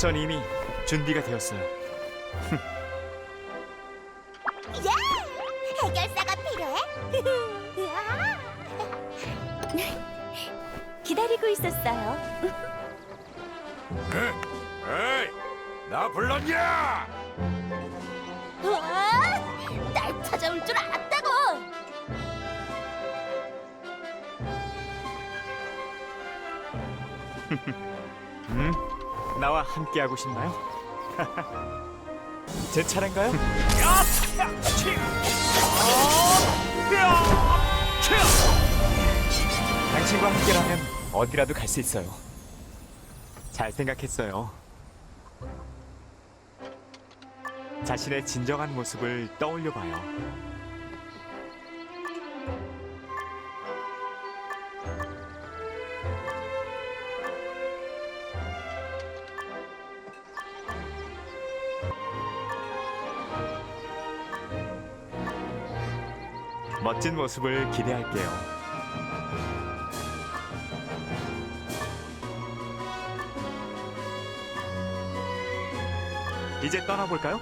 전 이미 준비가 되었어요. 예! 해결사가 필요해? 기다리고 있었어요. 에이, 나 불렀냐? 와, 날 찾아올 줄 알았다고. 음, 나와 함께하고 싶나요? 제 차례인가요? 당신과 함께라면 어디라도 갈 수 있어요. 잘 생각했어요. 자신의 진정한 모습을 떠올려 봐요. 멋진 모습을 기대할게요. 이제 떠나볼까요?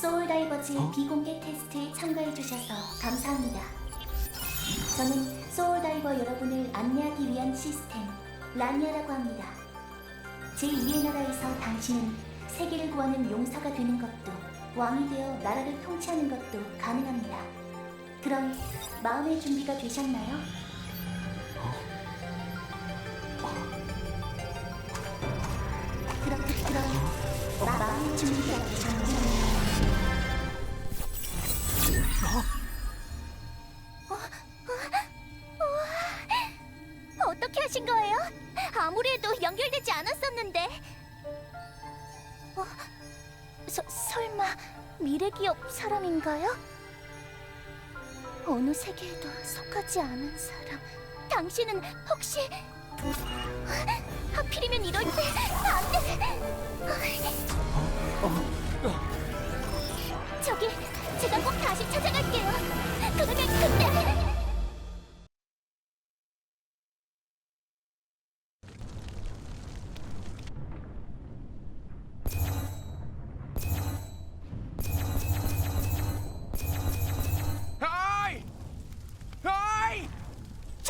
소울다이버즈의 비공개 테스트에 참가해주셔서 감사합니다. 저는 소울다이버 여러분을 안내하기 위한 시스템, 라니아라고 합니다. 제2의 나라에서 당신은 세계를 구하는 용사가 되는 것도, 왕이 되어 나라를 통치하는 것도 가능합니다. 그럼 마음의 준비가 되셨나요? 그럼, 그럼 마- 마음의 준비가 되셨나요? 하신 거예요? 아무리 해도 연결되지 않았었는데. 어, 서, 설마 미래 기업 사람인가요? 어느 세계에도 속하지 않은 사람. 당신은 혹시 하필이면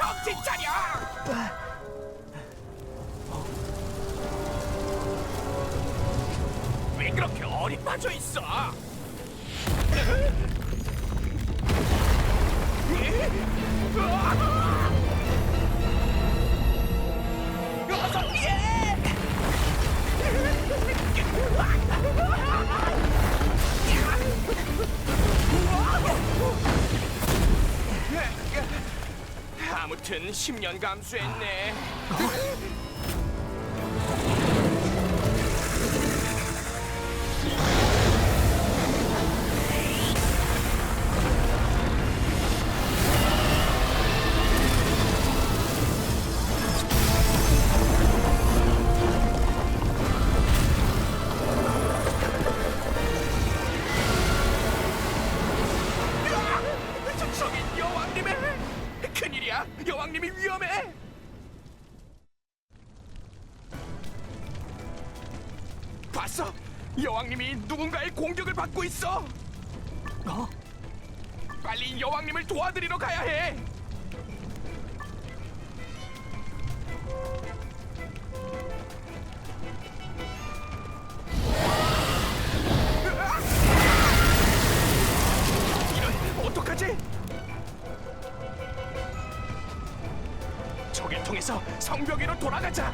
정신 차려! 왜 그렇게 어리 빠져 있어? 어서 10년 감수했네. 여왕님이 위험해. 봤어? 여왕님이 누군가의 공격을 받고 있어. 어? 빨리 여왕님을 도와드리러 가야 해. 성벽으로 돌아가자.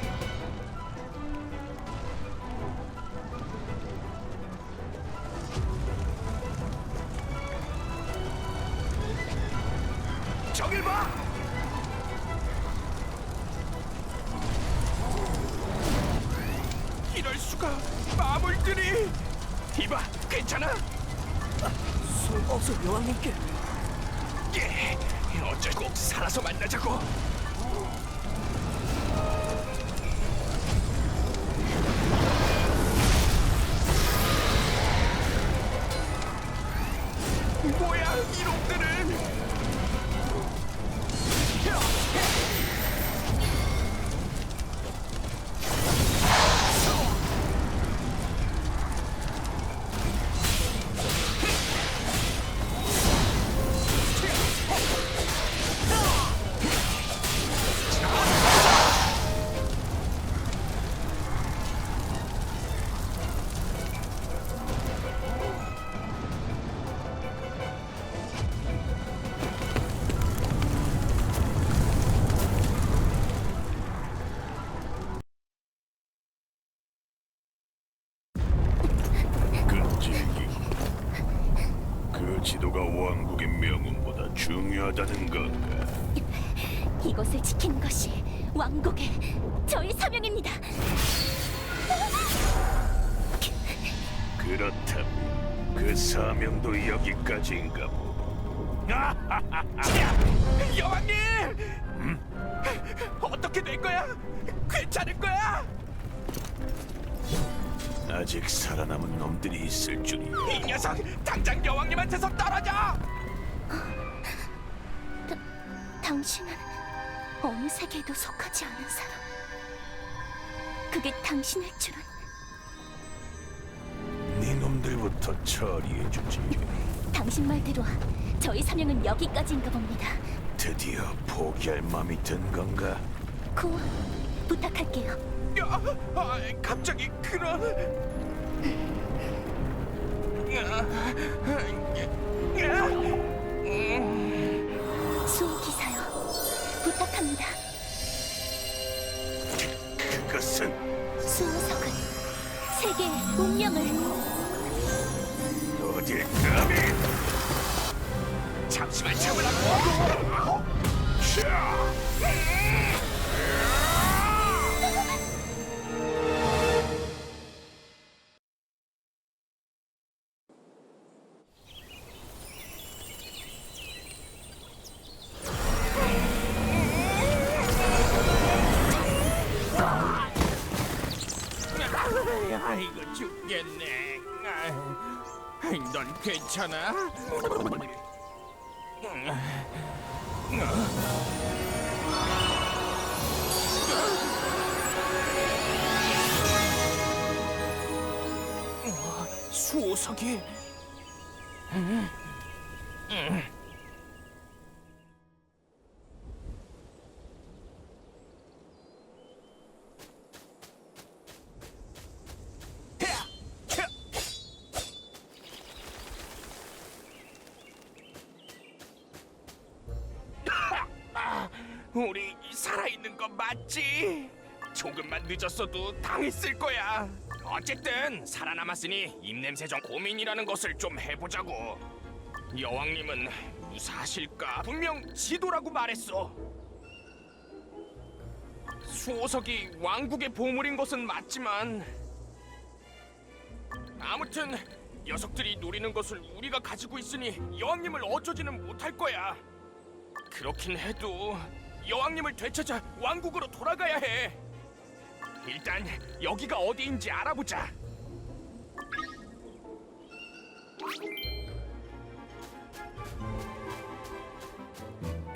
저길 봐. 이럴 수가 마물들이 이봐 괜찮아? 없어 여왕님께 예, 어쩔 꼭 살아서 만나자고. 뭐야 이놈 하다는 건가? 이곳을 지키는 것이 왕국의 저희 사명입니다. 그렇다면 그 사명도 여기까지인가 보고. 여왕님! 어떻게 될 거야? 괜찮을 거야? 아직 살아남은 놈들이 있을 줄이야. 이 녀석 당장 여왕님한테서 떨어져! 당신은 어느 세계에도 속하지 않은 사람. 그게 당신일 줄은 네 놈들부터 처리해주지. 당신 말대로 저희 사명은 여기까지인가 봅니다. 드디어 포기할 마음이 든 건가? 구원 부탁할게요. 야, 아, 갑자기 그런... 수호 기사요. 부탁합니다. 그것은 수호석은 세계의 운명을 어딜 감히? 잠시만 참으라고! 죽겠네. 넌 괜찮아? 수호석이 우리 살아있는 거 맞지? 조금만 늦었어도 당했을 거야. 어쨌든 살아남았으니 입냄새 좀 고민이라는 것을 좀 해보자고. 여왕님은 무사하실까? 분명 지도라고 말했어. 수호석이 왕국의 보물인 것은 맞지만 아무튼 녀석들이 노리는 것을 우리가 가지고 있으니 여왕님을 어쩌지는 못할 거야. 그렇긴 해도 여왕님을 되찾아 왕국으로 돌아가야 해. 일단 여기가 어디인지 알아보자.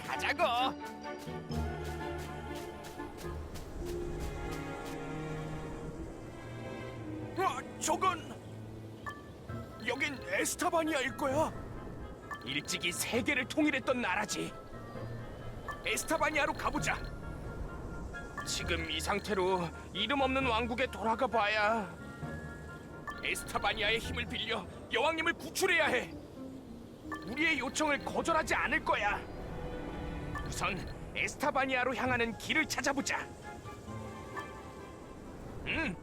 가자고. 아, 저건 여긴 에스타바니아일 거야. 일찍이 세계를 통일했던 나라지. 에스타바니아로 가보자. 지금 이 상태로 이름 없는 왕국에 돌아가 봐야 에스타바니아의 힘을 빌려 여왕님을 구출해야 해. 우리의 요청을 거절하지 않을 거야. 우선 에스타바니아로 향하는 길을 찾아보자. 음.